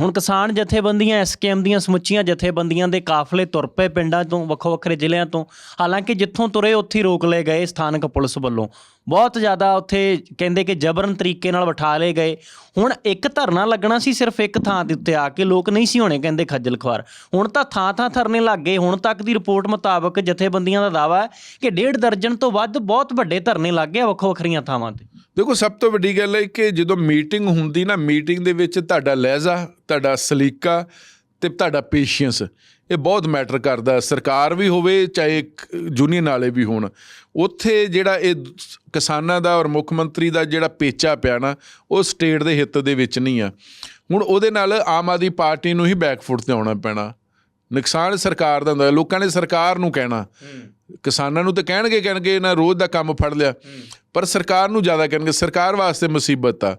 ਹੁਣ ਕਿਸਾਨ ਜਥੇਬੰਦੀਆਂ ਐਸਕੇਐਮ ਦੀਆਂ ਸਮੁੱਚੀਆਂ ਜਥੇਬੰਦੀਆਂ ਦੇ ਕਾਫਲੇ ਤੁਰ ਪਏ ਪਿੰਡਾਂ ਤੋਂ ਵੱਖੋ ਵੱਖਰੇ ਜ਼ਿਲ੍ਹਿਆਂ ਤੋਂ। ਹਾਲਾਂਕਿ ਜਿੱਥੋਂ ਤੁਰੇ, ਉੱਥੇ ਹੀ ਰੋਕ ਲਏ ਗਏ ਸਥਾਨਕ ਪੁਲਿਸ ਵੱਲੋਂ। ਬਹੁਤ ਜ਼ਿਆਦਾ ਉੱਥੇ ਕਹਿੰਦੇ ਕਿ ਜਬਰਨ ਤਰੀਕੇ ਨਾਲ ਬਿਠਾ ਲਏ ਗਏ। ਹੁਣ ਇੱਕ ਧਰਨਾ ਲੱਗਣਾ ਸੀ ਸਿਰਫ ਇੱਕ ਥਾਂ ਦੇ ਉੱਤੇ ਆ ਕੇ ਲੋਕ ਨਹੀਂ ਸੀ ਹੋਣੇ ਕਹਿੰਦੇ ਖੱਜਲ ਖਵਾਰ ਹੁਣ ਤਾਂ ਥਾਂ ਥਾਂ ਧਰਨੇ ਲੱਗ ਗਏ। ਹੁਣ ਤੱਕ ਦੀ ਰਿਪੋਰਟ ਮੁਤਾਬਕ ਜਥੇਬੰਦੀਆਂ ਦਾ ਦਾਵਾ ਹੈ ਕਿ ਡੇਢ ਦਰਜਨ ਤੋਂ ਵੱਧ ਬਹੁਤ ਵੱਡੇ ਧਰਨੇ ਲੱਗ ਗਏ ਵੱਖੋ ਵੱਖਰੀਆਂ ਥਾਵਾਂ ਤੇ। ਦੇਖੋ, ਸਭ ਤੋਂ ਵੱਡੀ ਗੱਲ ਹੈ ਕਿ ਜਦੋਂ ਮੀਟਿੰਗ ਹੁੰਦੀ ਨਾ, ਮੀਟਿੰਗ ਦੇ ਵਿੱਚ ਤੁਹਾਡਾ ਲਹਿਜ਼ਾ, ਤੁਹਾਡਾ ਸਲੀਕਾ ਤੇ ਤੁਹਾਡਾ ਪੇਸ਼ੈਂਸ ਇਹ ਬਹੁਤ ਮੈਟਰ ਕਰਦਾ, ਸਰਕਾਰ ਵੀ ਹੋਵੇ, ਚਾਹੇ ਯੂਨੀਅਨ ਵਾਲੇ ਵੀ ਹੋਣ। ਉੱਥੇ ਜਿਹੜਾ ਇਹ ਕਿਸਾਨਾਂ ਦਾ ਔਰ ਮੁੱਖ ਮੰਤਰੀ ਦਾ ਜਿਹੜਾ ਪੇਚਾ ਪਿਆ ਨਾ, ਉਹ ਸਟੇਟ ਦੇ ਹਿੱਤ ਦੇ ਵਿੱਚ ਨਹੀਂ ਆ। ਹੁਣ ਉਹਦੇ ਨਾਲ ਆਮ ਆਦਮੀ ਪਾਰਟੀ ਨੂੰ ਹੀ ਬੈਕਫੁੱਟ ਤੇ ਆਉਣਾ ਪੈਣਾ। ਨੁਕਸਾਨ ਸਰਕਾਰ ਦਾ ਹੁੰਦਾ, ਲੋਕਾਂ ਨੇ ਸਰਕਾਰ ਨੂੰ ਕਹਿਣਾ। ਕਿਸਾਨਾਂ ਨੂੰ ਤਾਂ ਕਹਿਣਗੇ ਕਹਿਣਗੇ ਇਹਨਾਂ ਰੋਜ਼ ਦਾ ਕੰਮ ਫੜ ਲਿਆ। ਪਰ ਸਰਕਾਰ ਨੂੰ ਜ਼ਿਆਦਾ ਕਹਿਣਗੇ ਸਰਕਾਰ ਵਾਸਤੇ ਮੁਸੀਬਤ ਆ।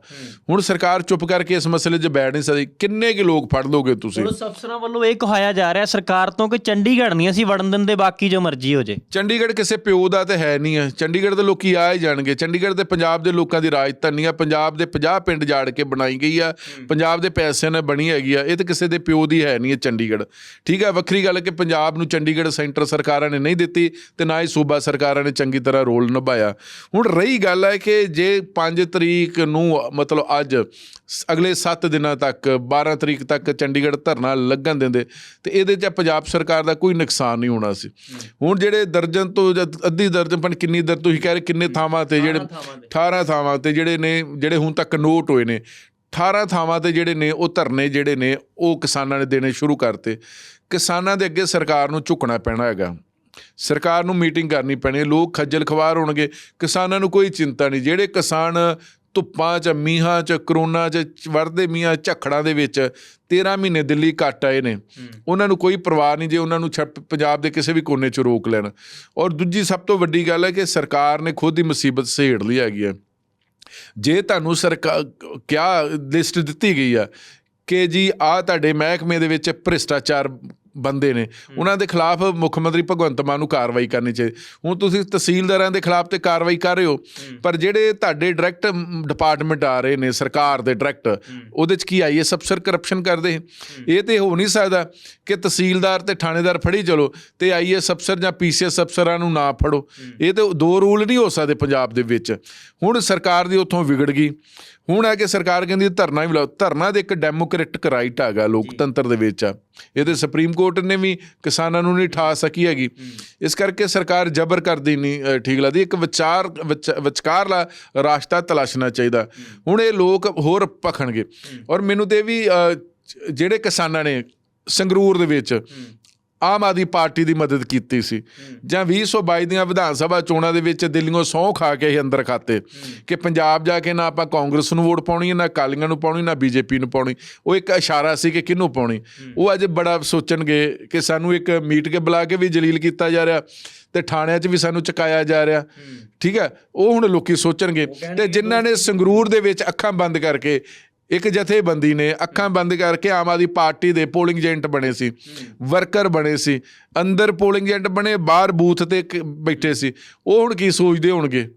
ਹੁਣ ਸਰਕਾਰ ਚੁੱਪ ਕਰਕੇ ਇਸ ਮਸਲੇ 'ਚ ਬੈਠ ਨਹੀਂ ਸਕਦੀ। ਕਿੰਨੇ ਕੁ ਲੋਕ ਫੜ ਲੋਗੇ ਤੁਸੀਂ? ਪੁਲਿਸ ਅਫਸਰਾਂ ਵੱਲੋਂ ਇਹ ਕਹਾਇਆ ਜਾ ਰਿਹਾ ਸਰਕਾਰ ਤੋਂ ਕਿ ਚੰਡੀਗੜ੍ਹ ਨਹੀਂ ਅਸੀਂ ਵੜਨ ਦਿੰਦੇ ਬਾਕੀ ਜੋ ਮਰਜ਼ੀ ਹੋ ਜੇ। ਚੰਡੀਗੜ੍ਹ ਕਿਸੇ ਪਿਓ ਦਾ ਤੇ ਹੈ ਨਹੀਂ ਹੈ ਚੰਡੀਗੜ੍ਹ ਦੇ ਲੋਕੀ ਆ ਹੀ ਜਾਣਗੇ। ਚੰਡੀਗੜ੍ਹ ਤੇ ਪੰਜਾਬ ਦੇ ਲੋਕਾਂ ਦੀ ਰਾਜਧਾਨੀ ਆ। ਪੰਜਾਬ ਦੇ 50 ਪਿੰਡ ਜਾੜ ਕੇ ਬਣਾਈ ਗਈ ਆ। ਪੰਜਾਬ ਦੇ ਪੈਸਿਆਂ ਨਾਲ ਬਣੀ ਹੈਗੀ ਆ। ਇਹ ਤੇ ਕਿਸੇ ਦੇ ਪਿਓ ਦੀ ਹੈ ਨਹੀਂ ਹੈ ਚੰਡੀਗੜ੍ਹ। ਠੀਕ ਹੈ ਵੱਖਰੀ ਗੱਲ ਕਿ ਪੰਜਾਬ ਨੂੰ ਚੰਡੀਗੜ੍ਹ ਸੈਂਟਰ ਸਰਕਾਰਾਂ ਨੇ ਨਹੀਂ ਦਿੱਤੀ। ਤੇ ਨਾ ਹੀ ਸੂਬਾ ਸਰਕਾਰਾਂ ਨੇ ਚੰਗੀ ਤਰ੍ਹਾਂ ਰੋਲ ਨਿਭਾਇਆ। ਹੁਣ ਰਹੀ ਗੱਲ ਹੈ ਕਿ ਜੇ 5 ਤਰੀਕ ਨੂੰ ਮਤਲਬ ਅੱਜ ਅਗਲੇ 7 ਦਿਨਾਂ ਤੱਕ 12 ਤਰੀਕ ਤੱਕ ਚੰਡੀਗੜ੍ਹ ਧਰਨਾ ਲੱਗਣ ਦਿੰਦੇ ਤੇ ਇਹਦੇ 'ਚ ਪੰਜਾਬ ਸਰਕਾਰ ਦਾ ਕੋਈ ਨੁਕਸਾਨ ਨਹੀਂ ਹੋਣਾ ਸੀ। ਹੁਣ ਜਿਹੜੇ ਦਰਜਨ ਤੋਂ ਅੱਧੀ ਦਰਜਨ ਪਨ ਕਿੰਨੀ ਦਰ ਤੁਸੀਂ ਕਹਿ ਰਹੇ ਕਿੰਨੇ ਥਾਵਾਂ ਤੇ ਜਿਹੜੇ 18 ਥਾਵਾਂ ਤੇ। ਜਿਹੜੇ ਨੇ ਜਿਹੜੇ ਹੁਣ ਤੱਕ ਨੋਟ ਹੋਏ ਨੇ 18 ਥਾਵਾਂ ਤੇ ਜਿਹੜੇ ਨੇ ਉਹ ਧਰਨੇ ਜਿਹੜੇ ਨੇ ਉਹ ਕਿਸਾਨਾਂ ਨੇ ਦੇਣੇ ਸ਼ੁਰੂ ਕਰਤੇ। ਕਿਸਾਨਾਂ ਦੇ ਅੱਗੇ ਸਰਕਾਰ ਨੂੰ ਝੁਕਣਾ ਪੈਣਾ ਹੈਗਾ। ਸਰਕਾਰ ਨੂੰ ਮੀਟਿੰਗ ਕਰਨੀ ਪੈਣੀ ਹੈ ਲੋਕ ਖੱਜਲ ਖਵਾਰ ਹੋਣਗੇ ਕਿਸਾਨਾਂ ਨੂੰ ਕੋਈ ਚਿੰਤਾ ਨਹੀਂ। ਜਿਹੜੇ ਕਿਸਾਨ ਧੁੱਪਾਂ 'ਚ ਮੀਂਹਾਂ 'ਚ ਕਰੋਨਾ 'ਚ ਵਰਦੇ ਮੀਂਹਾਂ ਝੱਖੜਾਂ ਦੇ ਵਿੱਚ 13 ਮਹੀਨੇ ਦਿੱਲੀ ਕੱਟ ਆਏ ਨੇ। ਉਹਨਾਂ ਨੂੰ ਕੋਈ ਪਰਵਾਹ ਨਹੀਂ ਜੇ ਉਹਨਾਂ ਨੂੰ ਪੰਜਾਬ ਦੇ ਕਿਸੇ ਵੀ ਕੋਨੇ 'ਚ ਰੋਕ ਲੈਣ। ਔਰ ਦੂਜੀ ਸਭ ਤੋਂ ਵੱਡੀ ਗੱਲ ਹੈ ਕਿ ਸਰਕਾਰ ਨੇ ਖੁਦ ਹੀ ਮੁਸੀਬਤ ਸਹੇੜ ਲਈ ਹੈਗੀ ਹੈ। ਜੇ ਤੁਹਾਨੂੰ ਸਰਕਾਰ ਕਿਆ ਲਿਸਟ ਦਿੱਤੀ ਗਈ ਆ ਕਿ ਜੀ ਆ ਤੁਹਾਡੇ ਮਹਿਕਮੇ ਦੇ ਵਿੱਚ ਭ੍ਰਿਸ਼ਟਾਚਾਰ ਬੰਦੇ ਨੇ। ਉਹਨਾਂ ਦੇ ਖਿਲਾਫ ਮੁੱਖ ਮੰਤਰੀ ਭਗਵੰਤ ਮਾਨ ਨੂੰ ਕਾਰਵਾਈ ਕਰਨੀ ਚਾਹੀਦੀ ਹੁਣ ਤੁਸੀਂ ਤਹਿਸੀਲਦਾਰਾਂ ਦੇ ਖਿਲਾਫ ਤੇ ਕਾਰਵਾਈ ਕਰ ਰਹੇ ਹੋ। ਪਰ ਜਿਹੜੇ ਤੁਹਾਡੇ ਡਾਇਰੈਕਟ ਡਿਪਾਰਟਮੈਂਟ ਆ ਰਹੇ ਨੇ ਸਰਕਾਰ ਦੇ ਡਾਇਰੈਕਟ ਉਹਦੇ ਚ ਕੀ ਆਈਐਸ ਅਫਸਰ ਕਰਪਸ਼ਨ ਕਰਦੇ ਇਹ ਤੇ ਹੋ ਨਹੀਂ ਸਕਦਾ ਕਿ ਤਹਿਸੀਲਦਾਰ ਤੇ ਥਾਣੇਦਾਰ ਫੜੀ ਚਲੋ ਤੇ ਆਈਐਸ ਅਫਸਰ ਜਾਂ ਪੀਸੀਐਸ ਅਫਸਰਾਂ ਨੂੰ ਨਾ ਫੜੋ। ਇਹ ਤੇ ਦੋ ਰੂਲ ਨਹੀਂ ਹੋ ਸਕਦੇ ਪੰਜਾਬ ਦੇ ਵਿੱਚ। ਹੁਣ ਸਰਕਾਰ ਦੀ ਉੱਥੋਂ ਵਿਗੜ ਗਈ। ਹੁਣ ਹੈ ਕਿ ਸਰਕਾਰ ਕਹਿੰਦੀ ਧਰਨਾ ਵੀ ਲਾਓ। ਧਰਨਾ ਦੇ ਇੱਕ ਡੈਮੋਕ੍ਰੈਟਿਕ ਰਾਈਟ ਹੈਗਾ ਲੋਕਤੰਤਰ ਦੇ ਵਿੱਚ। ਆ ਇਹਦੇ ਸੁਪਰੀਮ ਕੋਰਟ ਨੇ ਵੀ ਕਿਸਾਨਾਂ ਨੂੰ ਨਹੀਂ ਠਾ ਸਕੀ ਹੈਗੀ। ਇਸ ਕਰਕੇ ਸਰਕਾਰ ਜ਼ਬਰ ਕਰਦੀ ਨਹੀਂ ਠੀਕ ਲੱਗਦੀ। ਇੱਕ ਵਿਚਾਰ ਵਿਚ- ਵਿਚਕਾਰਲਾ ਰਾਸਤਾ ਤਲਾਸ਼ਣਾ ਚਾਹੀਦਾ। ਹੁਣ ਇਹ ਲੋਕ ਹੋਰ ਪਖਣਗੇ ਔਰ ਮੈਨੂੰ ਤੇ ਵੀ ਜਿਹੜੇ ਕਿਸਾਨਾਂ ਨੇ ਸੰਗਰੂਰ ਦੇ ਵਿੱਚ ਆਮ ਆਦਮੀ ਪਾਰਟੀ ਦੀ ਮਦਦ ਕੀਤੀ ਸੀ। ਜਾਂ 2022 ਦੀਆਂ ਵਿਧਾਨ ਸਭਾ ਚੋਣਾਂ ਦੇ ਵਿੱਚ ਦਿੱਲੀੋਂ ਸਹੁੰ ਖਾ ਕੇ ਹੀ ਅੰਦਰ ਖਾਤੇ। ਕਿ ਪੰਜਾਬ ਜਾ ਕੇ ਨਾ ਆਪਾਂ ਕਾਂਗਰਸ ਨੂੰ ਵੋਟ ਪਾਉਣੀ ਹੈ ਨਾ ਅਕਾਲੀਆਂ ਨੂੰ ਪਾਉਣੀ ਨਾ ਬੀਜੇਪੀ ਨੂੰ ਪਾਉਣੀ। ਉਹ ਇੱਕ ਇਸ਼ਾਰਾ ਸੀ ਕਿ ਕਿਹਨੂੰ ਪਾਉਣੀ? ਉਹ ਅੱਜ ਬੜਾ ਸੋਚਣਗੇ ਕਿ ਸਾਨੂੰ ਇੱਕ ਮੀਟ ਕੇ ਬੁਲਾ ਕੇ ਵੀ ਜਲੀਲ ਕੀਤਾ ਜਾ ਰਿਹਾ ਤੇ ਥਾਣਿਆਂ 'ਚ ਵੀ ਸਾਨੂੰ ਚੁਕਾਇਆ ਜਾ ਰਿਹਾ। ਠੀਕ ਹੈ? ਉਹ ਹੁਣ ਲੋਕੀ ਸੋਚਣਗੇ ਤੇ ਜਿਨ੍ਹਾਂ ਨੇ ਸੰਗਰੂਰ ਦੇ ਵਿੱਚ ਅੱਖਾਂ ਬੰਦ ਕਰਕੇ ਇੱਕ ਜਥੇਬੰਦੀ ਨੇ ਅੱਖਾਂ ਬੰਦ ਕਰਕੇ ਆਮ ਆਦਮੀ ਪਾਰਟੀ ਦੇ ਪੋਲਿੰਗ ਏਜੰਟ ਬਣੇ ਸੀ ਵਰਕਰ ਬਣੇ ਸੀ ਅੰਦਰ ਪੋਲਿੰਗ ਏਜੰਟ ਬਣੇ ਬਾਹਰ ਬੂਥ ਤੇ ਕ- ਬੈਠੇ ਸੀ। ਉਹ ਹੁਣ ਕੀ ਸੋਚਦੇ ਹੋਣਗੇ?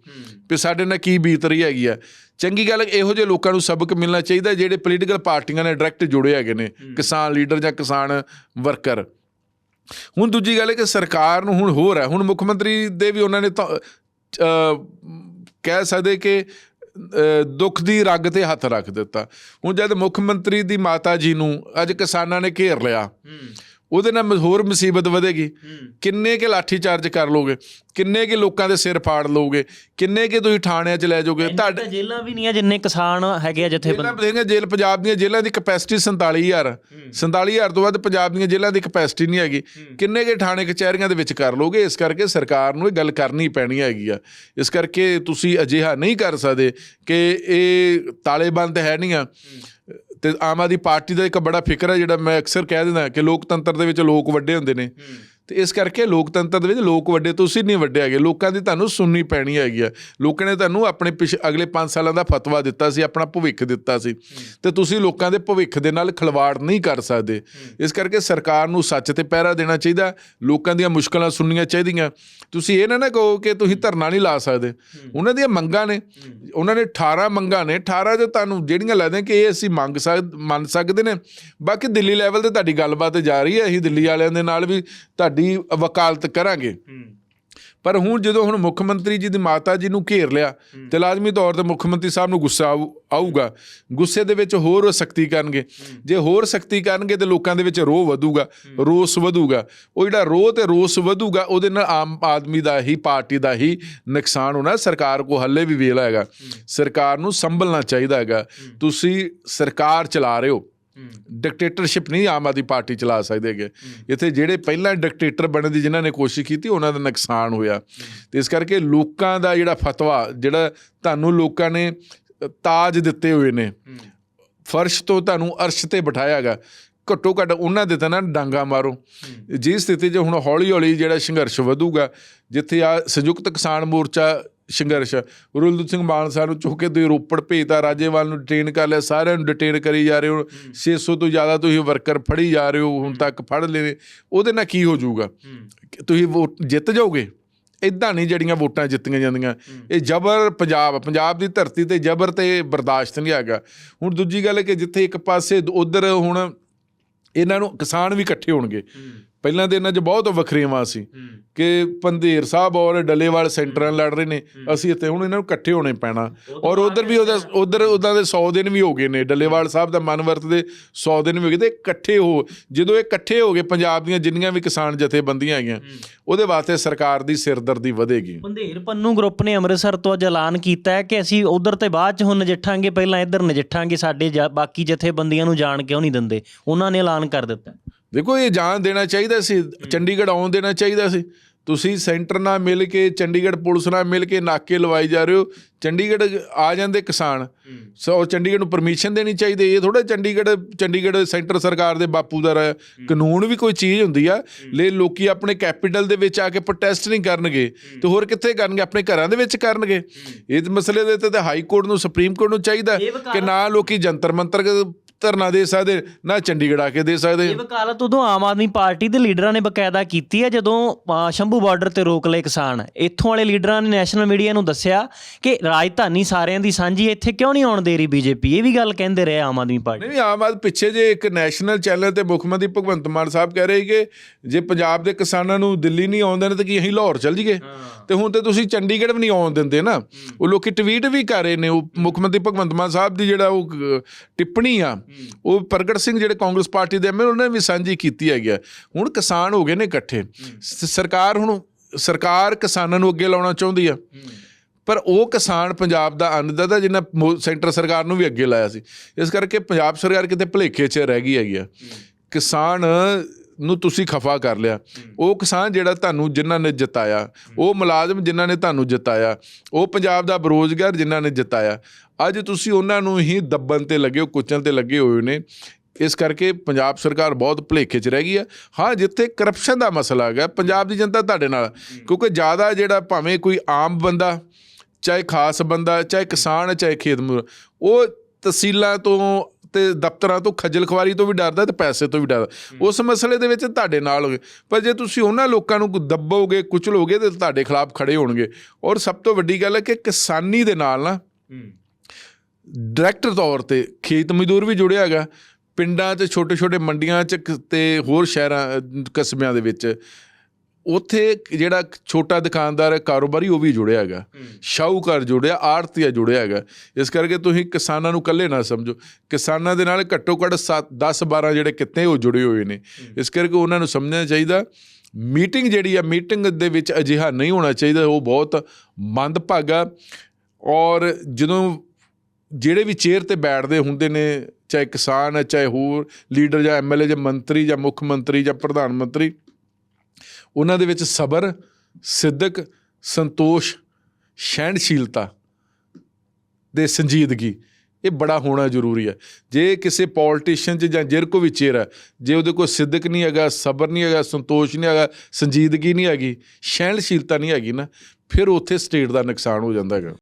ਵੀ ਸਾਡੇ ਨਾਲ ਕੀ ਬੀਤ ਰਹੀ ਹੈਗੀ ਆ? ਚੰਗੀ ਗੱਲ ਇਹੋ ਜਿਹੇ ਲੋਕਾਂ ਨੂੰ ਸਬਕ ਮਿਲਣਾ ਚਾਹੀਦਾ ਜਿਹੜੇ ਪੋਲੀਟੀਕਲ ਪਾਰਟੀਆਂ ਨਾਲ ਡਾਇਰੈਕਟ ਜੁੜੇ ਹੈਗੇ ਨੇ ਕਿਸਾਨ ਲੀਡਰ ਜਾਂ ਕਿਸਾਨ ਵਰਕਰ। ਹੁਣ ਦੂਜੀ ਗੱਲ ਹੈ ਕਿ ਸਰਕਾਰ ਨੂੰ ਹੁਣ ਹੋਰ ਹੈ। ਹੁਣ ਮੁੱਖ ਮੰਤਰੀ ਦੇ ਵੀ ਉਹਨਾਂ ਨੇ ਕਹਿ ਸਕਦੇ ਕਿ ਦੁੱਖ ਦੀ ਰਗ ਤੇ ਹੱਥ ਰੱਖ ਦਿੱਤਾ। ਹੁਣ ਜਦ ਮੁੱਖ ਮੰਤਰੀ ਦੀ ਮਾਤਾ ਜੀ ਨੂੰ ਅੱਜ ਕਿਸਾਨਾਂ ਨੇ ਘੇਰ ਲਿਆ ਉਹਦੇ ਨਾਲ ਹੋਰ ਮੁਸੀਬਤ ਵਧੇਗੀ। ਕਿੰਨੇ ਕੇ ਲਾਠੀ ਚਾਰਜ ਕਰ ਲੋਗੇ ਕਿੰਨੇ ਕੇ ਲੋਕਾਂ ਦੇ ਸਿਰ ਫਾੜ ਲਓਗੇ? ਕਿੰਨੇ ਕੇ ਤੁਸੀਂ ਥਾਣਿਆਂ 'ਚ ਲੈ ਜਾਓਗੇ? ਤੁਹਾਡੇ ਤੁਹਾਡੇ ਜੇਲਾਂ ਵੀ ਨਹੀਂ ਆ ਜਿੰਨੇ ਕਿਸਾਨ ਹੈਗੇ ਆ ਜਥੇਬੰਦੀ। ਜੇਲ੍ਹਾਂ ਬਥੇਰੀਆਂ ਜੇਲ੍ਹ ਪੰਜਾਬ ਦੀਆਂ ਜੇਲ੍ਹਾਂ ਦੀ ਕਪੈਸਿਟੀ 47000 47000 ਤੋਂ ਵੱਧ ਪੰਜਾਬ ਦੀਆਂ ਜੇਲ੍ਹਾਂ ਦੀ ਕਪੈਸਿਟੀ ਨਹੀਂ ਹੈਗੀ। ਕਿੰਨੇ ਕੇ ਥਾਣੇ ਕਚਹਿਰੀਆਂ ਦੇ ਵਿੱਚ ਕਰ ਲੋਗੇ ਇਸ ਕਰਕੇ ਸਰਕਾਰ ਨੂੰ ਇਹ ਗੱਲ ਕਰਨੀ ਪੈਣੀ ਹੈਗੀ ਆ। ਇਸ ਕਰਕੇ ਤੁਸੀਂ ਅਜਿਹਾ ਨਹੀਂ ਕਰ ਸਕਦੇ ਕਿ ਇਹ ਤਾਲੇ ਬੰਦ ਹੈ ਨਹੀਂ ਆ। ਤੇ ਆਮ ਆਦਮੀ ਪਾਰਟੀ ਦਾ ਇੱਕ ਬੜਾ ਫਿਕਰ ਹੈ ਜਿਹੜਾ ਮੈਂ ਅਕਸਰ ਕਹਿ ਦਿੰਦਾ ਕਿ ਲੋਕਤੰਤਰ ਦੇ ਵਿੱਚ ਲੋਕ ਵੱਡੇ ਹੁੰਦੇ ਨੇ। ਤੇ ਇਸ ਕਰਕੇ ਲੋਕਤੰਤਰ ਦੇ ਵਿੱਚ ਲੋਕ ਵੱਡੇ ਤੁਸੀਂ ਨਹੀਂ ਵੱਡੇ ਹੈਗੇ। ਲੋਕਾਂ ਦੀ ਤੁਹਾਨੂੰ ਸੁਣਨੀ ਪੈਣੀ ਹੈਗੀ ਆ। ਲੋਕਾਂ ਨੇ ਤੁਹਾਨੂੰ ਆਪਣੇ ਪਿਛ, ਅਗਲੇ 5 ਸਾਲਾਂ ਦਾ ਫਤਵਾ ਦਿੱਤਾ ਸੀ, ਆਪਣਾ ਭਵਿੱਖ ਦਿੱਤਾ ਸੀ। ਤੇ ਤੁਸੀਂ ਲੋਕਾਂ ਦੇ ਭਵਿੱਖ ਦੇ ਨਾਲ ਖਿਲਵਾੜ ਨਹੀਂ ਕਰ ਸਕਦੇ। ਇਸ ਕਰਕੇ ਸਰਕਾਰ ਨੂੰ ਸੱਚ ਤੇ ਪਹਿਰਾ ਦੇਣਾ ਚਾਹੀਦਾ। ਲੋਕਾਂ ਦੀਆਂ ਮੁਸ਼ਕਲਾਂ ਸੁਣਨੀਆਂ ਚਾਹੀਦੀਆਂ। ਤੁਸੀਂ ਇਹ ਨਾ ਨਾ ਕਹੋ ਕਿ ਤੁਸੀਂ ਧਰਨਾ ਨਹੀਂ ਲਾ ਸਕਦੇ। ਉਹਨਾਂ ਦੀਆਂ ਮੰਗਾਂ ਨੇ। ਉਹਨਾਂ ਨੇ 18 ਮੰਗਾਂ ਨੇ। 18 ਜੋ ਤੁਹਾਨੂੰ ਜਿਹੜੀਆਂ ਲੱਗਦੀਆਂ ਕਿ ਇਹ ਅਸੀਂ ਮੰਗ ਸਕ, ਮੰਨ ਸਕਦੇ ਨੇ। ਬਾਕੀ ਦਿੱਲੀ ਲੈਵਲ ਤੇ ਤੁਹਾਡੀ ਗੱਲਬਾਤ ਜਾ ਰਹੀ ਹੈ। ਅਸੀਂ ਦਿੱਲੀ ਵਾਲਿਆਂ ਦੇ ਨਾਲ ਵੀ ਤੁਹਾਡੀ ਵਕਾਲਤ ਕਰਾਂਗੇ। ਪਰ ਹੁਣ ਜਦੋਂ ਹੁਣ ਮੁੱਖ ਮੰਤਰੀ ਜੀ ਦੀ ਮਾਤਾ ਜੀ ਨੂੰ ਘੇਰ ਲਿਆ ਤੇ ਲਾਜ਼ਮੀ ਤੌਰ ਤੇ ਮੁੱਖ ਮੰਤਰੀ ਸਾਹਿਬ ਨੂੰ ਗੁੱਸਾ ਆਊ- ਆਊਗਾ। ਗੁੱਸੇ ਦੇ ਵਿੱਚ ਹੋਰ ਸਖਤੀ ਕਰਨਗੇ। ਜੇ ਹੋਰ ਸਖਤੀ ਕਰਨਗੇ ਤੇ ਲੋਕਾਂ ਦੇ ਵਿੱਚ ਰੋਹ ਵਧੂਗਾ ਰੋਸ ਵਧੂਗਾ। ਉਹ ਜਿਹੜਾ ਰੋਹ ਤੇ ਰੋਸ ਵਧੂਗਾ ਉਹਦੇ ਨਾਲ ਆਮ ਆਦਮੀ ਦਾ ਹੀ ਪਾਰਟੀ ਦਾ ਹੀ ਨੁਕਸਾਨ ਹੋਣਾ ਸਰਕਾਰ ਕੋ ਹੱਲੇ ਵੀ ਵੇਲਾ ਹੈਗਾ। ਸਰਕਾਰ ਨੂੰ ਸੰਭਲਣਾ ਚਾਹੀਦਾ ਹੈਗਾ। ਤੁਸੀਂ ਸਰਕਾਰ ਚਲਾ ਰਹੇ ਹੋ। ਡਿਕਟੇਟਰਸ਼ਿਪ ਨਹੀਂ ਆਮ ਆਦਮੀ ਪਾਰਟੀ ਚਲਾ ਸਕਦੇ ਹੈਗੇ। ਇੱਥੇ ਜਿਹੜੇ ਪਹਿਲਾਂ ਡਿਕਟੇਟਰ ਬਣਨ ਦੀ ਜਿਨ੍ਹਾਂ ਨੇ ਕੋਸ਼ਿਸ਼ ਕੀਤੀ ਉਹਨਾਂ ਦਾ ਨੁਕਸਾਨ ਹੋਇਆ। ਤੇ ਇਸ ਕਰਕੇ ਲੋਕਾਂ ਦਾ ਜਿਹੜਾ ਫਤਵਾ ਜਿਹੜਾ ਤੁਹਾਨੂੰ ਲੋਕਾਂ ਨੇ ਤਾਜ ਦਿੱਤੇ ਹੋਏ ਨੇ ਫਰਸ਼ ਤੋਂ ਤੁਹਾਨੂੰ ਅਰਸ਼ ਤੇ ਬਿਠਾਇਆਗਾ ਘੱਟੋ ਘੱਟ ਉਹਨਾਂ ਦੇ ਤਾਂ ਨਾ ਡਾਂਗਾ ਮਾਰੋ। ਜੀ ਸਥਿਤੀ 'ਚ ਹੁਣ ਹੌਲੀ ਹੌਲੀ ਜਿਹੜਾ ਸੰਘਰਸ਼ ਵਧੂਗਾ ਜਿੱਥੇ ਆ ਸੰਯੁਕਤ ਕਿਸਾਨ ਮੋਰਚਾ ਸੰਘਰਸ਼। ਗੁਰਦੁੱਤ ਸਿੰਘ ਮਾਨ ਸਾਹਿਬ ਨੂੰ ਚੁੱਕ ਕੇ ਤੁਸੀਂ ਰੋਪੜ ਭੇਜਤਾ ਰਾਜੇਵਾਲ ਨੂੰ ਡਿਟੇਨ ਕਰ ਲਿਆ ਸਾਰਿਆਂ ਨੂੰ ਡਿਟੇਨ ਕਰੀ ਜਾ ਰਹੇ ਹੋ। 600 ਤੋਂ ਜ਼ਿਆਦਾ ਤੁਸੀਂ ਵਰਕਰ ਫੜੀ ਜਾ ਰਹੇ ਹੋ ਹੁਣ ਤੱਕ ਫੜ ਲਏ ਉਹਦੇ ਨਾਲ ਕੀ ਹੋ ਜਾਊਗਾ? ਤੁਸੀਂ ਵੋਟ ਜਿੱਤ ਜਾਓਗੇ? ਇਦਾਂ ਨਹੀਂ ਜਿਹੜੀਆਂ ਵੋਟਾਂ ਜਿੱਤੀਆਂ ਜਾਂਦੀਆਂ। ਇਹ ਜ਼ਬਰ ਪੰਜਾਬ ਪੰਜਾਬ ਦੀ ਧਰਤੀ ਤੇ ਜ਼ਬਰ ਤੇ ਬਰਦਾਸ਼ਤ ਨਹੀਂ ਹੈਗਾ। ਹੁਣ ਦੂਜੀ ਗੱਲ ਹੈ ਕਿ ਜਿੱਥੇ ਇੱਕ ਪਾਸੇ ਉਧਰ ਹੁਣ ਇਹਨਾਂ ਨੂੰ ਕਿਸਾਨ ਵੀ ਇਕੱਠੇ ਹੋਣਗੇ। ਪਹਿਲਾਂ ਦੇ ਇਹਨਾਂ 'ਚ ਬਹੁਤ ਵਖਰੇਵਾਂ ਸੀ ਕਿ ਪੰਧੇਰ ਸਾਹਿਬ ਔਰ ਡੱਲੇਵਾਲ ਸੈਂਟਰਾਂ ਲੜ ਰਹੇ ਨੇ। ਅਸੀਂ ਇੱਥੇ ਹੁਣ ਇਹਨਾਂ ਨੂੰ ਇਕੱਠੇ ਹੋਣੇ ਪੈਣਾ। ਔਰ ਉਧਰ ਵੀ ਉਹਦਾ ਉਧਰ ਉਹਦਾ ਦੇ 100 ਦਿਨ ਵੀ ਹੋ ਗਏ ਨੇ। ਡੱਲੇਵਾਲ ਸਾਹਿਬ ਦਾ ਮਨਵਰਤ ਦੇ 100 ਦਿਨ ਵੀ ਹੋ ਗਏ ਤੇ ਇਕੱਠੇ ਹੋ ਜਦੋਂ ਇਹ ਇਕੱਠੇ ਹੋ ਗਏ ਪੰਜਾਬ ਦੀਆਂ ਜਿੰਨੀਆਂ ਵੀ ਕਿਸਾਨ ਜਥੇਬੰਦੀਆਂ ਹੈਗੀਆਂ ਉਹਦੇ ਵਾਸਤੇ ਸਰਕਾਰ ਦੀ ਸਿਰਦਰਦੀ ਵਧੇਗੀ। ਪੰਧੇਰ ਪੰਨੂ ਗਰੁੱਪ ਨੇ ਅੰਮ੍ਰਿਤਸਰ ਤੋਂ ਅੱਜ ਐਲਾਨ ਕੀਤਾ ਹੈ ਕਿ ਅਸੀਂ ਉਧਰ ਤੇ ਬਾਅਦ ਚ ਹੁਣ ਨਜਿੱਠਾਂਗੇ। ਪਹਿਲਾਂ ਇੱਧਰ ਨਜਿੱਠਾਂਗੇ ਸਾਡੇ ਬਾਕੀ ਜਥੇਬੰਦੀਆਂ ਨੂੰ ਜਾਣ ਕਿਉਂ ਨਹੀਂ ਦਿੰਦੇ। ਉਹਨਾਂ ਨੇ ਐਲਾਨ ਕਰ ਦਿੱਤਾ। ਦੇਖੋ ਇਹ ਜਾਣ ਦੇਣਾ ਚਾਹੀਦਾ ਸੀ ਚੰਡੀਗੜ੍ਹ ਆਉਣ ਦੇਣਾ ਚਾਹੀਦਾ ਸੀ। ਤੁਸੀਂ ਸੈਂਟਰ ਨਾਲ ਮਿਲ ਕੇ ਚੰਡੀਗੜ੍ਹ ਪੁਲਿਸ ਨਾਲ ਮਿਲ ਕੇ ਨਾਕੇ ਲਵਾਈ ਜਾ ਰਹੇ ਹੋ। ਚੰਡੀਗੜ੍ਹ ਆ ਜਾਂਦੇ ਕਿਸਾਨ। ਸੋ ਚੰਡੀਗੜ੍ਹ ਨੂੰ ਪਰਮਿਸ਼ਨ ਦੇਣੀ ਚਾਹੀਦੀ ਇਹ ਥੋੜਾ ਚੰਡੀਗੜ੍ਹ ਚੰਡੀਗੜ੍ਹ ਸੈਂਟਰ ਸਰਕਾਰ ਦੇ ਬਾਪੂ ਦਾ ਕਾਨੂੰਨ ਵੀ ਕੋਈ ਚੀਜ਼ ਹੁੰਦੀ ਆ। ਲੈ ਲੋਕੀ ਆਪਣੇ ਕੈਪੀਟਲ ਦੇ ਵਿੱਚ ਆ ਕੇ ਪ੍ਰੋਟੈਸਟ ਨਹੀਂ ਕਰਨਗੇ। ਤੇ ਹੋਰ ਕਿੱਥੇ ਕਰਨਗੇ? ਆਪਣੇ ਘਰਾਂ ਦੇ ਵਿੱਚ ਕਰਨਗੇ। ਇਸ ਮਸਲੇ ਦੇ ਤਾਂ ਹਾਈ ਕੋਰਟ ਨੂੰ ਸੁਪਰੀਮ ਕੋਰਟ ਨੂੰ ਚਾਹੀਦਾ ਇਹ ਕਿ ਨਾ ਲੋਕੀ ਜੰਤਰ ਮੰਤਰ ਧਰਨਾ ਦੇ ਸਕਦੇ ਨਾ ਚੰਡੀਗੜ੍ਹ ਆ ਕੇ ਦੇ ਸਕਦੇ। ਇਹ ਵਕਾਲਤ ਉਦੋਂ ਆਮ ਆਦਮੀ ਪਾਰਟੀ ਦੇ ਲੀਡਰਾਂ ਨੇ ਬਕਾਇਦਾ ਕੀਤੀ ਹੈ ਜਦੋਂ ਸ਼ੰਭੂ ਬਾਰਡਰ ਤੇ ਰੋਕ ਲਏ ਕਿਸਾਨ। ਇੱਥੋਂ ਵਾਲੇ ਲੀਡਰਾਂ ਨੇ ਨੈਸ਼ਨਲ ਮੀਡੀਆ ਨੂੰ ਦੱਸਿਆ ਕਿ ਰਾਜਧਾਨੀ ਸਾਰਿਆਂ ਦੀ ਸਾਂਝੀ ਇੱਥੇ ਕਿਉਂ ਨਹੀਂ ਆਉਣ ਦੇ ਰਹੀ ਬੀਜੇਪੀ? ਇਹ ਵੀ ਗੱਲ ਕਹਿੰਦੇ ਰਹੇ ਆਮ ਆਦਮੀ ਪਾਰਟੀ। ਨਹੀਂ ਆਮ ਆਦਮੀ ਪਿੱਛੇ ਜੇ ਇੱਕ ਨੈਸ਼ਨਲ ਚੈਨਲ ਤੇ ਮੁੱਖ ਮੰਤਰੀ ਭਗਵੰਤ ਮਾਨ ਸਾਹਿਬ ਕਹਿ ਰਹੇ ਕਿ ਜੇ ਪੰਜਾਬ ਦੇ ਕਿਸਾਨਾਂ ਨੂੰ ਦਿੱਲੀ ਨਹੀਂ ਆਉਣ ਦੇਣਾ ਤਾਂ ਕੀ ਅਸੀਂ ਲਾਹੌਰ ਚੱਲ ਜੀਏ ਤੇ ਹੁਣ ਤੇ ਤੁਸੀਂ ਚੰਡੀਗੜ੍ਹ ਵੀ ਨਹੀਂ ਆਉਣ ਦਿੰਦੇ ਨਾ। ਉਹ ਲੋਕੀ ਟਵੀਟ ਵੀ ਕਰ ਰਹੇ ਨੇ ਉਹ ਮੁੱਖ ਮੰਤਰੀ ਭਗਵੰਤ ਮਾਨ ਸਾਹਿਬ ਦੀ ਜਿਹੜਾ ਉਹ ਟਿੱਪਣੀ ਆ ਉਹ ਪ੍ਰਗਟ ਸਿੰਘ ਜਿਹੜੇ ਕਾਂਗਰਸ ਪਾਰਟੀ ਦੇ ਐਮਐਲ ਉਹਨਾਂ ਨੇ ਵੀ ਸਾਂਝੀ ਕੀਤੀ ਹੈਗੀ ਹੁਣ ਕਿਸਾਨ ਹੋ ਗਏ ਨੇ ਇਕੱਠੇ। ਸਰਕਾਰ ਹੁਣ ਸਰਕਾਰ ਕਿਸਾਨਾਂ ਨੂੰ ਅੱਗੇ ਲਾਉਣਾ ਚਾਹੁੰਦੀ ਆ। ਪਰ ਉਹ ਕਿਸਾਨ ਪੰਜਾਬ ਦਾ ਅੰਨਦਾਤਾ ਜਿਨ੍ਹਾਂ ਮੋ- ਸੈਂਟਰ ਸਰਕਾਰ ਨੂੰ ਵੀ ਅੱਗੇ ਲਾਇਆ ਸੀ। ਇਸ ਕਰਕੇ ਪੰਜਾਬ ਸਰਕਾਰ ਕਿਤੇ ਭਲੇਖੇ 'ਚ ਰਹਿ ਗਈ ਹੈਗੀ ਆ। ਕਿਸਾਨ ਨੂੰ ਤੁਸੀਂ ਖਫਾ ਕਰ ਲਿਆ। ਉਹ ਕਿਸਾਨ ਜਿਹੜਾ ਤੁਹਾਨੂੰ ਜਿਨ੍ਹਾਂ ਨੇ ਜਿਤਾਇਆ ਉਹ ਮੁਲਾਜ਼ਮ ਜਿਨ੍ਹਾਂ ਨੇ ਤੁਹਾਨੂੰ ਜਿਤਾਇਆ ਉਹ ਪੰਜਾਬ ਦਾ ਬਰੋਜ਼ਗਾਰ ਜਿਨ੍ਹਾਂ ਨੇ ਜਿਤਾਇਆ ਅੱਜ ਤੁਸੀਂ ਉਹਨਾਂ ਨੂੰ ਹੀ ਦੱਬਣ ਤੇ ਲੱਗੇ ਹੋ ਕੁਚਲ ਤੇ ਲੱਗੇ ਹੋਏ ਨੇ। ਇਸ ਕਰਕੇ ਪੰਜਾਬ ਸਰਕਾਰ ਬਹੁਤ ਭਲੇਖੇ 'ਚ ਰਹਿ ਗਈ ਹੈ ਹਾਂ ਜਿੱਥੇ ਕਰਪਸ਼ਨ ਦਾ ਮਸਲਾ ਹੈਗਾ ਪੰਜਾਬ ਦੀ ਜਨਤਾ ਤੁਹਾਡੇ ਨਾਲ ਕਿਉਂਕਿ ਜ਼ਿਆਦਾ ਜਿਹੜਾ ਭਾਵੇਂ ਕੋਈ ਆਮ ਬੰਦਾ ਚਾਹੇ ਖਾਸ ਬੰਦਾ ਚਾਹੇ ਕਿਸਾਨ ਚਾਹੇ ਖੇਤ ਮਜ਼ਦੂਰ ਉਹ ਤਹਿਸੀਲਾਂ ਤੋਂ ਤੇ ਦਫ਼ਤਰਾਂ ਤੋਂ ਖੱਜਲ ਖਵਾਰੀ ਤੋਂ ਵੀ ਡਰਦਾ ਤੇ ਪੈਸੇ ਤੋਂ ਵੀ ਡਰਦਾ। ਉਸ ਮਸਲੇ ਦੇ ਵਿੱਚ ਤੁਹਾਡੇ ਨਾਲ ਹੋਗੇ। ਪਰ ਜੇ ਤੁਸੀਂ ਉਹਨਾਂ ਲੋਕਾਂ ਨੂੰ ਦੱਬੋਗੇ ਕੁਚਲੋਗੇ ਤੇ ਤੁਹਾਡੇ ਖਿਲਾਫ ਖੜੇ ਹੋਣਗੇ। ਔਰ ਸਭ ਤੋਂ ਵੱਡੀ ਗੱਲ ਹੈ ਕਿ ਕਿਸਾਨੀ ਦੇ ਨਾਲ ਨਾ ਡਾਇਰੈਕਟ ਤੌਰ ਤੇ ਖੇਤ ਮਜ਼ਦੂਰ ਵੀ ਜੁੜਿਆ ਹੈਗਾ। ਪਿੰਡਾਂ 'ਚ ਛੋਟੇ ਛੋਟੇ ਮੰਡੀਆਂ 'ਚ ਤੇ ਹੋਰ ਸ਼ਹਿਰਾਂ ਕਸਬਿਆਂ ਦੇ ਵਿੱਚ। ਉੱਥੇ ਜਿਹੜਾ ਛੋਟਾ ਦੁਕਾਨਦਾਰ ਹੈ ਕਾਰੋਬਾਰੀ ਉਹ ਵੀ ਜੁੜਿਆ ਹੈਗਾ। ਸ਼ਾਹੂਕਾਰ ਜੁੜਿਆ ਆੜਤੀਆ ਜੁੜਿਆ ਹੈਗਾ। ਇਸ ਕਰਕੇ ਤੁਸੀਂ ਕਿਸਾਨਾਂ ਨੂੰ ਇਕੱਲੇ ਨਾ ਸਮਝੋ। ਕਿਸਾਨਾਂ ਦੇ ਨਾਲ ਘੱਟੋ ਘੱਟ 10 12 ਜਿਹੜੇ ਕਿੱਤੇ ਉਹ ਜੁੜੇ ਹੋਏ ਨੇ। ਇਸ ਕਰਕੇ ਉਹਨਾਂ ਨੂੰ ਸਮਝਣਾ ਚਾਹੀਦਾ। ਮੀਟਿੰਗ ਜਿਹੜੀ ਆ ਮੀਟਿੰਗ ਦੇ ਵਿੱਚ ਅਜਿਹਾ ਨਹੀਂ ਹੋਣਾ ਚਾਹੀਦਾ। ਉਹ ਬਹੁਤ ਮੰਦਭਾਗਾ ਔਰ ਜਦੋਂ ਜਿਹੜੇ ਵੀ ਚੇਅਰ ਤੇ ਬੈਠਦੇ ਹੁੰਦੇ ਨੇ ਚਾਹੇ ਕਿਸਾਨ ਹੈ ਚਾਹੇ ਹੋਰ ਲੀਡਰ ਜਾਂ ਐਮਐਲਏ ਜਾਂ ਮੰਤਰੀ ਜਾਂ ਮੁੱਖ ਮੰਤਰੀ ਜਾਂ ਪ੍ਰਧਾਨ ਮੰਤਰੀ ਉਹਨਾਂ ਦੇ ਵਿੱਚ ਸਬਰ ਸਿੱਧਕ ਸੰਤੋਸ਼, ਸਹਿਣਸ਼ੀਲਤਾ ਦੇ ਸੰਜੀਦਗੀ, ਇਹ ਬੜਾ ਹੋਣਾ ਜ਼ਰੂਰੀ ਹੈ। ਜੇ ਕਿਸੇ ਪੋਲਿਟਿਸ਼ੀਅਨ 'ਚ ਜਾਂ ਜਿਰਕੋ ਵੀ ਚਿਹਰਾ ਜੇ ਉਹਦੇ ਕੋਲ ਸਿੱਧਕ ਨਹੀਂ ਹੈਗਾ, ਸਬਰ ਨਹੀਂ ਹੈਗਾ, ਸੰਤੋਸ਼ ਨਹੀਂ ਹੈਗਾ, ਸੰਜੀਦਗੀ ਨਹੀਂ ਹੈਗੀ, ਸਹਿਣਸ਼ੀਲਤਾ ਨਹੀਂ ਹੈਗੀ ਨਾ, ਫਿਰ ਉੱਥੇ ਸਟੇਟ ਦਾ ਨੁਕਸਾਨ ਹੋ ਜਾਂਦਾ ਹੈਗਾ।